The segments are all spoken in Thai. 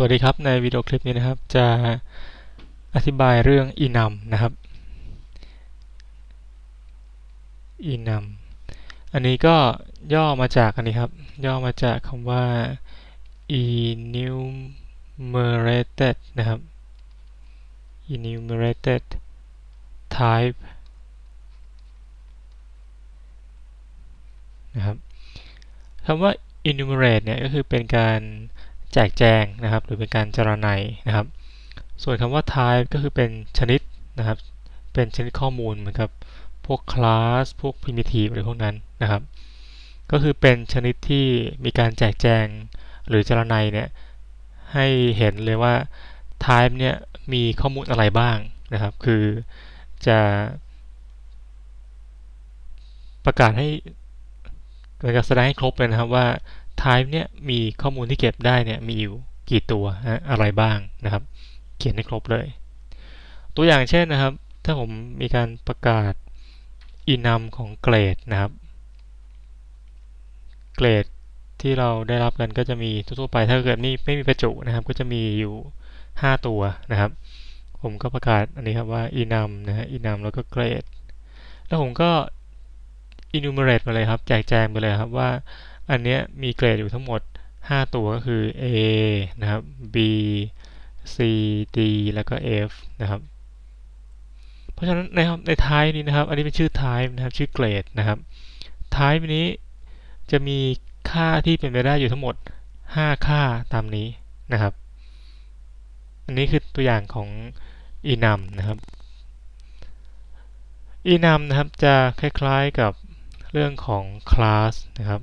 สวัสดีครับในวิดีโอคลิปนี้นะครับ จะอธิบายเรื่อง enum นะครับ enum อันนี้ก็ย่อมาจากอันนี้ครับ ย่อมาจากคำว่า enumerated นะครับ enumerated type นะครับคำว่า enumerate เนี่ยก็คือเป็นการ จกแจงนะครับ หรือเป็นการจรนัยนะครับ ส่วนคำว่า type ก็คือเป็นชนิดนะครับ เป็นชนิดข้อมูลเหมือนกับพวก class พวก primitive อะไรพวกนั้นนะครับ ก็คือเป็นชนิดที่มีการแจกแจงหรือจรนัยเนี่ยให้เห็นเลยว่า type เนี่ยมีข้อมูลอะไรบ้างนะครับ คือจะประกาศให้เหมือนกับแสดงให้ครบเลยนะครับว่า type เนี่ยมีข้อมูลที่เก็บได้เนี่ยมีอยู่กี่ตัวอะไรบ้างนะครับ เขียนให้ครบเลย ตัวอย่างเช่นนะครับ ถ้าผมมีการประกาศ enum ของเกรดนะครับ เกรดที่เราได้รับกันก็จะมีทั่วไปถ้าเกิดไม่ไม่มีประจุนะครับ ก็จะมีอยู่ 5 ตัวนะครับ ผมก็ประกาศอันนี้ครับว่า enum นะฮะ enum แล้วก็เกรดแล้วผมก็ enumerate มาเลยครับ แจกแจงไปเลยครับว่า อันนี้มีเกรดอยู่ทั้งหมด 5 ตัวก็คือ A นะครับ B C D แล้วก็ F นะครับ เพราะฉะนั้นในในท้ายนี้นะครับ อันนี้เป็นชื่อ type นะครับชื่อเกรดนะครับ type นี้จะมีค่าที่เป็นไปได้อยู่ทั้งหมด 5 ค่าตามนี้นะครับ อันนี้คือตัวอย่างของ enum นะครับ enum นะครับจะคล้ายๆกับเรื่องของ class นะครับ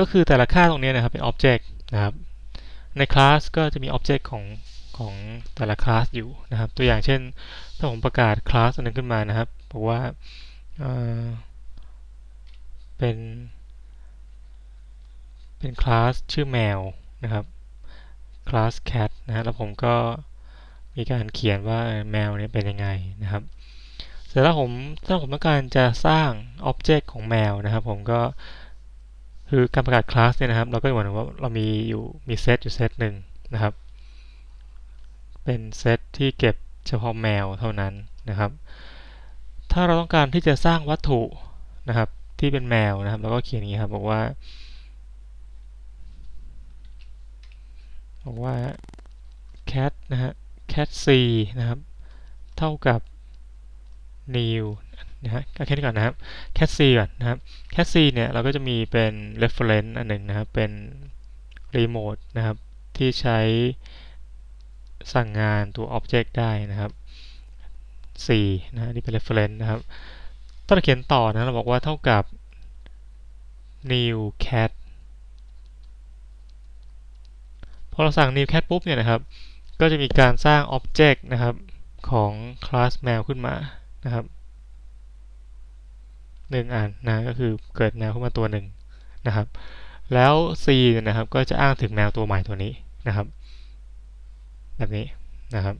ก็คือแต่ละค่าตรงนี้นะครับเป็น Object นะครับ ในคลาสก็จะมี Object ของของแต่ละคลาสอยู่นะครับ ตัวอย่างเช่น ถ้าผมประกาศคลาสอันนึงขึ้นมานะครับบอกว่าเป็นเป็นคลาสชื่อแมวนะครับคลาส cat นะฮะแล้วผมก็มีการเขียนว่าแมวเนี่ยเป็นยังไงนะครับ เสร็จแล้วผมถ้าผมต้องการจะสร้าง Object ของแมวนะครับ ผมก็ คือการประกาศคลาสเนี่ยนะครับ เราก็เหมือนว่าเรามีอยู่มีเซตอยู่เซตหนึ่งนะครับ เป็นเซตที่เก็บเฉพาะแมวเท่านั้นนะครับ ถ้าเราต้องการที่จะสร้างวัตถุนะครับที่เป็นแมวนะครับ เราก็เขียนอย่างนี้ครับบอกว่าบอกว่า cat นะฮะ cat c นะครับ เท่ากับ new นะฮะแค่นี้ก่อนนะครับ cat c ก่อนนะครับ cat c เนี่ยเราก็จะมีเป็น reference อันหนึ่งนะครับ เป็น remote นะครับ ที่ใช้สั่งงานตัว object ได้นะครับ4นะนี่เป็น reference นะครับถ้าเราเขียนต่อนะเราบอกว่าเท่ากับ new cat พอเราสั่ง new cat ปุ๊บเนี่ยนะครับ ก็จะมีการสร้าง object นะครับของ class แมวขึ้นมา นะครับหนึ่งอันนะก็คือเกิดแมวขึ้นมาตัวหนึ่งนะครับ แล้ว c นะครับก็จะอ้างถึงแมวตัวใหม่ตัวนี้นะครับ แบบนี้นะครับ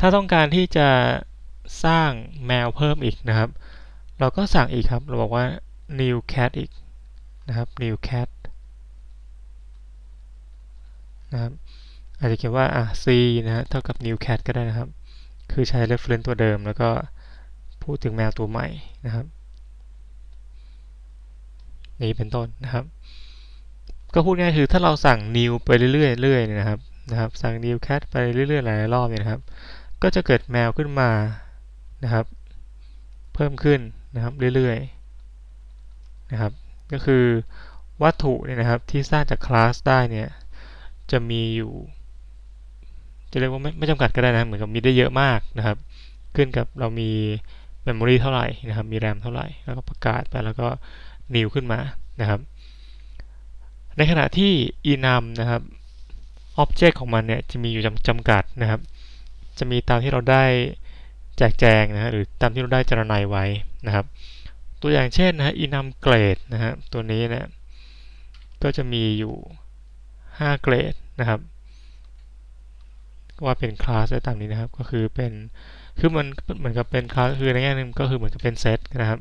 ถ้าต้องการที่จะสร้างแมวเพิ่มอีกนะครับ เราก็สั่งอีกครับ เราบอกว่า new cat อีกนะครับ new cat นะครับอาจจะเขียนว่าอะ c นะฮะเท่ากับ new cat ก็ได้นะครับ คือใช้ reference ตัวเดิม แล้วก็พูดถึงแมวตัวใหม่นะครับ นี้เป็นต้นนะครับ ก็พูดง่ายคือถ้าเราสั่ง new ไปเรื่อยๆเรื่อยนะครับนะครับ สั่ง new cat ไปเรื่อยๆหลายรอบเนี่ยนะครับ ก็จะเกิดแมวขึ้นมานะครับ เพิ่มขึ้นนะครับเรื่อยๆนะครับ ก็คือวัตถุเนี่ยนะครับที่สร้างจากคลาสได้เนี่ยจะมีอยู่ จะเรียกว่าไม่ไม่จำกัดก็ได้นะเหมือนกับมีได้เยอะมากนะครับ ขึ้นกับเรามี memory เท่าไหร่นะครับ มี RAM เท่าไหร่ แล้วก็ประกาศไปแล้วก็ new ขึ้นมานะครับ ในขณะที่ enum นะครับ object ของมันเนี่ยจะมีอยู่จำจำกัดนะครับ จะมีตามที่เราได้แจกแจงนะฮะหรือตามที่เราได้จรนายไว้นะครับ ตัวอย่างเช่นนะฮะ enum grade นะฮะตัวนี้เนี่ยก็จะมีอยู่ 5 เกรดนะครับ ว่าเป็นคลาสได้ตามนี้นะครับ ก็คือเป็นคือมันเหมือนกับเป็นคลาสคือในแง่หนึงก็คือเหมือนกับเป็นเซตนะครับ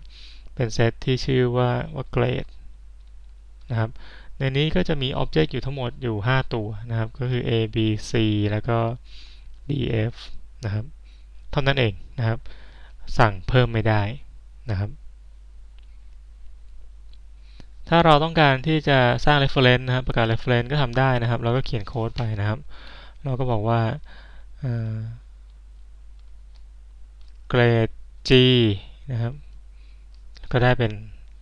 เป็นเซตที่ชื่อว่าว่า grade นะครับ ในนี้ก็จะมี Object อยู่ทั้งหมดอยู่ 5 ตัวนะครับ ก็คือ A B C แล้วก็ D F นะครับ เท่านั้นเองนะครับ สั่งเพิ่มไม่ได้นะครับ ถ้าเราต้องการที่จะสร้าง reference นะครับ ประกาศ reference ก็ทำได้นะครับ เราก็เขียนโค้ดไปนะครับ เราก็บอกว่าเอ่อ grade G นะครับ ก็ได้เป็น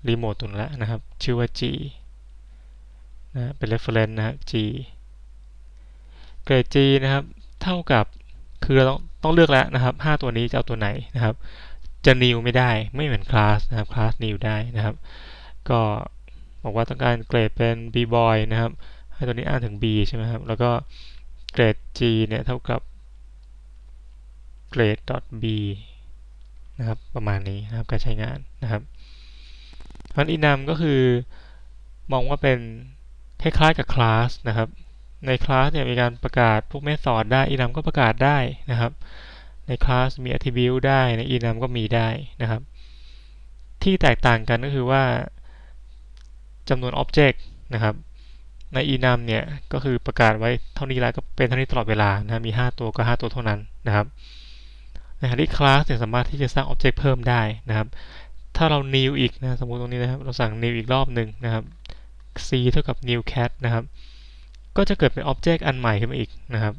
รีโมทตัวแล้วนะครับ ชื่อว่า G นะเป็น reference นะฮะ G grade G นะครับ เท่ากับคือเราต้องต้องเลือกแล้วนะครับ 5 ตัวนี้จะเอาตัวไหนนะครับ จะ new ไม่ได้ไม่เหมือน class นะครับ class new ได้นะครับ ก็บอกว่าต้องการเกรดเป็น b boy นะครับ ให้ตัวนี้อ้างถึง b ใช่ไหมครับ แล้วก็ เกรด g เนี่ยเท่ากับ grade b นะครับประมาณนี้นะครับการใช้งานนะครับเพราะอินามก็คือมองว่าเป็นคล้ายๆกับคลาสนะครับในคลาสเนี่ยมีการประกาศพวกเมธอดได้อินามก็ประกาศได้นะครับ ในคลาสมี attribute ได้ในอินามก็มีได้นะครับ ที่แตกต่างกันก็คือว่าจำนวน Object นะครับ ใน enum เนี่ยก็คือประกาศไว้เท่านี้แล้วก็เป็นเท่านี้ตลอดเวลานะมี 5 ตัวก็ 5 ตัวเท่านั้นนะครับในขณะที่ class เนี่ยสามารถที่จะสร้าง Object เพิ่มได้นะครับ ถ้าเรา new อีกนะสมมติตรงนี้นะครับเราสั่ง new อีกรอบหนึ่งนะครับ c เท่ากับ new cat นะครับ ก็จะเกิดเป็น Object อันใหม่ขึ้นมาอีกนะครับ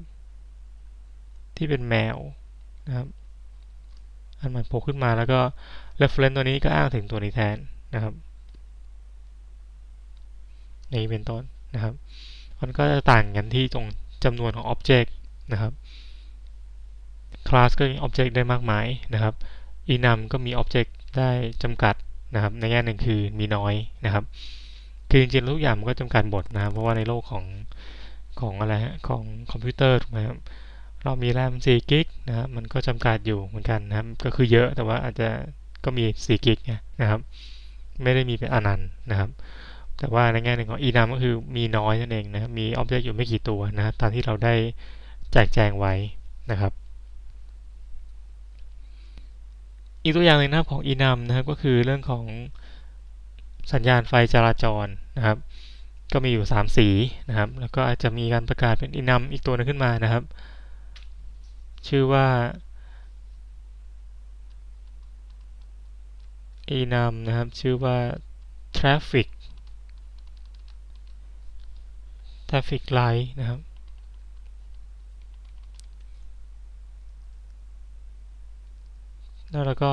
ที่เป็นแมวนะครับอันใหม่โผล่ขึ้นมาแล้วก็ reference ตัวนี้ก็อ้างถึงตัวนี้แทนนะครับนี้เป็นต้น นะครับ มันก็จะต่างกันที่ตรงจำนวนของ Object นะครับ Class ก็มี Object ได้มากมายนะครับ enum ก็มี Object ได้จำกัดนะครับ ในแง่หนึ่งคือมีน้อยนะครับ คือจริงๆทุกอย่างมันก็จำกัดหมดนะครับ เพราะว่าในโลกของของอะไรฮะของคอมพิวเตอร์ถูกไหมครับเรามีแรม4กิกนะครับมันก็จำกัดอยู่เหมือนกันนะครับ ก็คือเยอะแต่ว่าอาจจะก็มี4กิกนะครับ ไม่ได้มีเป็นอนันต์นะครับ แต่ว่าในแง่หนึ่งของ enum ก็คือมีน้อยนั่นเองนะครับมี object อยู่ไม่กี่ตัวนะตามที่เราได้แจกแจงไว้นะครับ อีกตัวอย่างหนึ่งนะครับของ enum นะครับก็คือเรื่องของสัญญาณไฟจราจรนะครับ ก็มีอยู่ 3 สีนะครับ แล้วก็อาจจะมีการประกาศเป็น enum อีกตัวนึงขึ้นมานะครับ ชื่อว่า enum นะครับ ชื่อว่า traffic traffic light นะครับ แล้วเราก็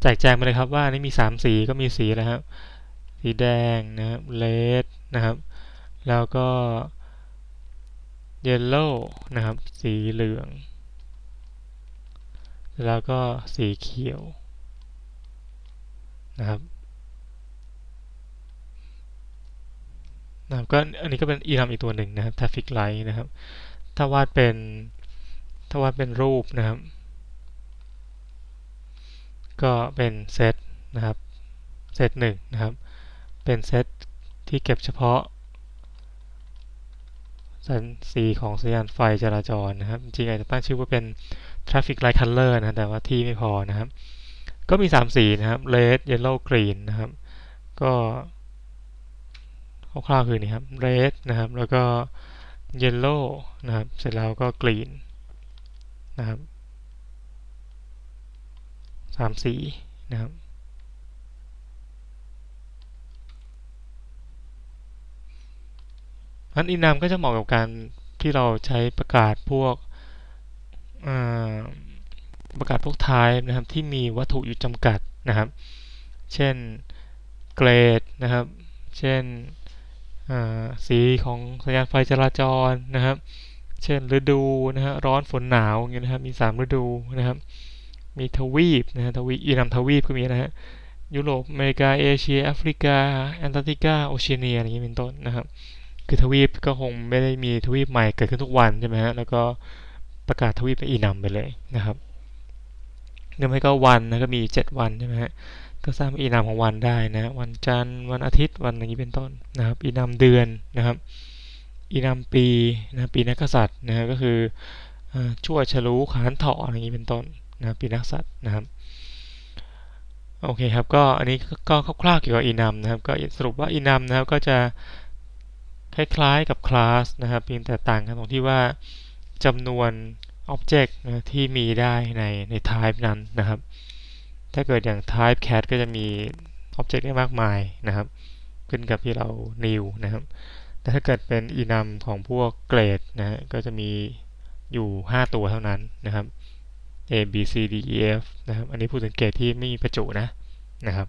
แจกแจงมาเลยครับว่านี่มี 3 สีก็มีสีอะไรครับ สีแดงนะครับ red นะครับ แล้วก็ yellow นะครับ สีเหลือง แล้วก็สีเขียวนะครับ นะครับก็อันนี้ก็เป็น e ทำอีกตัวหนึ่งนะครับ traffic light นะครับ ถ้าวาดเป็นถ้าวาดเป็นรูปนะครับ ก็เป็นเซตนะครับเซตหนึ่งนะครับ เป็นเซตที่เก็บเฉพาะสัญสีของสัญญาณไฟจราจรนะครับ จริงๆอาจจะตั้งชื่อว่าเป็น traffic light color นะแต่ว่าที่ไม่พอนะครับ ก็มี 3 สีนะครับ red yellow green นะครับ ก็ คร่าวๆคือนี่ครับ red นะครับ แล้วก็ yellow นะครับ เสร็จแล้วก็ green นะครับสามสีนะครับ อันอินามก็จะเหมาะกับการที่เราใช้ประกาศพวกประกาศพวกท้ายนะครับที่มีวัตถุอยู่จำกัดนะครับ เช่นเกรดนะครับ เช่น สีของสัญญาณไฟจราจรนะครับ เช่นฤดูนะฮะร้อนฝนหนาวอย่างนี้ยนะครับมี 3 ฤดูนะครับ มีทวีปนะฮะทวีปอีนำทวีปก็มีนะฮะยุโรปอเมริกาเอเชียแอฟริกาแอนตาร์กติกาโอเชียเนียอย่างนี้เป็นต้นนะครับคือทวีปก็คงไม่ได้มีทวีปใหม่เกิดขึ้นทุกวันใช่ไหมฮะแล้วก็ประกาศทวีปเป็นอีนำไปเลยนะครับหรือไม่ก็วันนะก็มี 7 วันใช่ไหมฮะ ก็สร้างอีนามของวันได้นะ วันจันทร์วันอาทิตย์วันอย่างนี้เป็นต้นนะครับ อีนามเดือนนะครับ อีนามปีนะปีนักษัตริย์นะก็คือชั่วฉลูขานเถาะอย่างนี้เป็นต้นนะปีนักสัตว์นะครับโอเคครับก็อันนี้ก็คร่าวๆเกี่ยวกับ enum นะครับ ก็สรุปว่า enum นะครับก็จะคล้ายๆกับ class นะครับเพียงแต่ต่างกันตรงที่ว่าจำนวน object นะที่มีได้ในใน type นั้นนะครับ ถ้าเกิดอย่าง type cat ก็จะมี object ได้มากมายนะครับ ขึ้นกับที่เรา new นะครับ แต่ถ้าเกิดเป็น enum ของพวก grade นะฮะก็จะมีอยู่ 5 ตัวเท่านั้นนะครับ A B C D E F นะครับ อันนี้ผู้สังเกตที่ไม่มีประจุนะนะครับ